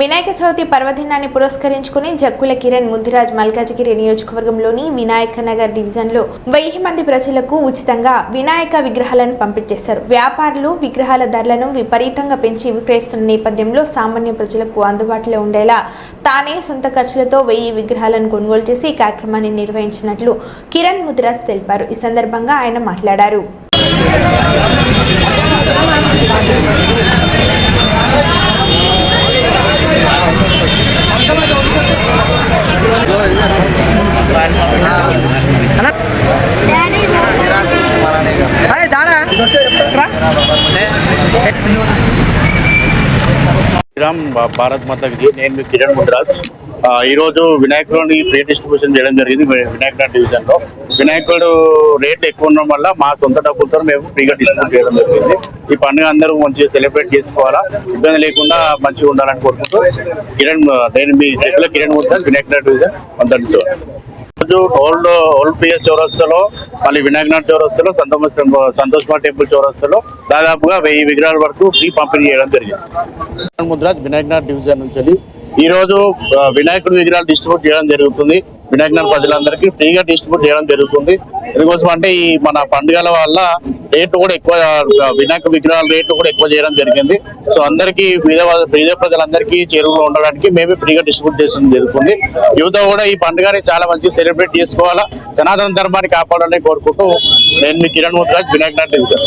వినాయక చవితి పర్వదినాన్ని పురస్కరించుకుని జక్కుల కిరణ్ ముద్దిరాజ్ మల్కాజిగిరి నియోజకవర్గంలోని వినాయక నగర్ డివిజన్లో వెయ్యి మంది ప్రజలకు ఉచితంగా వినాయక విగ్రహాలను పంపించేశారు. వ్యాపారులు విగ్రహాల ధరలను విపరీతంగా పెంచి విక్రయిస్తున్న నేపథ్యంలో సామాన్య ప్రజలకు అందుబాటులో ఉండేలా తానే సొంత ఖర్చులతో వెయ్యి విగ్రహాలను కొనుగోలు చేసి ఈ కార్యక్రమాన్ని నిర్వహించినట్లు కిరణ్ ముద్దిరాజ్ తెలిపారు. ఈ సందర్భంగా ఆయన మాట్లాడారు. శ్రీరామ్ భారత్ మాతకి నేను మీ కిరణ్ ముద్రాజ్ ఈరోజు ఈ రోజు వినాయకుడిని ఫ్రీ డిస్ట్రిబ్యూషన్ చేయడం జరిగింది వినాయకుడు డివిజన్లో వినాయకుడు రేట్లు ఎక్కువ ఉండడం వల్ల మా సొంత డబ్బులతో మేము ఫ్రీగా డిస్ట్రిబ్యూట్ చేయడం జరిగింది. ఈ పండుగ అందరూ మంచిగా సెలబ్రేట్ చేసుకోవాలా? ఇబ్బంది లేకుండా మంచిగా ఉండాలని కోరుకుంటూ కిరణ్ నేను మీ చెప్పుల కిరణ్ ముద్రాజ్ వినాయకుడు డివిజన్. అంతటి రోజు ఓల్డ్ ఓల్డ్ పిఎస్ చౌరస్తాలో మళ్ళీ వినాయకనాథ్ చౌరస్తాలో సంతోష్ సంతోష్ టెంపుల్ చౌరస్తాలో దాదాపుగా వెయ్యి విగ్రహాల వరకు ఫ్రీ పంపిణీ చేయడం జరిగింది. ముద్రాజ్ వినాయకనాథ్ డివిజన్ నుంచి ఈ రోజు వినాయకుడి విగ్రహాలు డిస్ట్రిబ్యూట్ చేయడం జరుగుతుంది. వినాయకనగర్ ప్రజలందరికీ ఫ్రీగా డిస్ట్రిబ్యూట్ చేయడం జరుగుతుంది. ఎందుకోసం అంటే ఈ మన పండుగల వల్ల రేట్లు కూడా ఎక్కువ వినాయక విగ్రహాల రేట్లు కూడా ఎక్కువ చేయడం జరిగింది. సో అందరికీ పేద పేద ప్రజలందరికీ చేరువలో ఉండడానికి మేమే ఫ్రీగా డిస్ట్రిబ్యూట్ చేయడం జరుగుతుంది. యువత కూడా ఈ పండుగని చాలా మంచి సెలబ్రేట్ చేసుకోవాలా సనాతన ధర్మాన్ని కాపాడాలని కోరుకుంటూ నేను మీ కిరణ్ ముద్రాజ్ వినాయకనాథ్ డివిజన్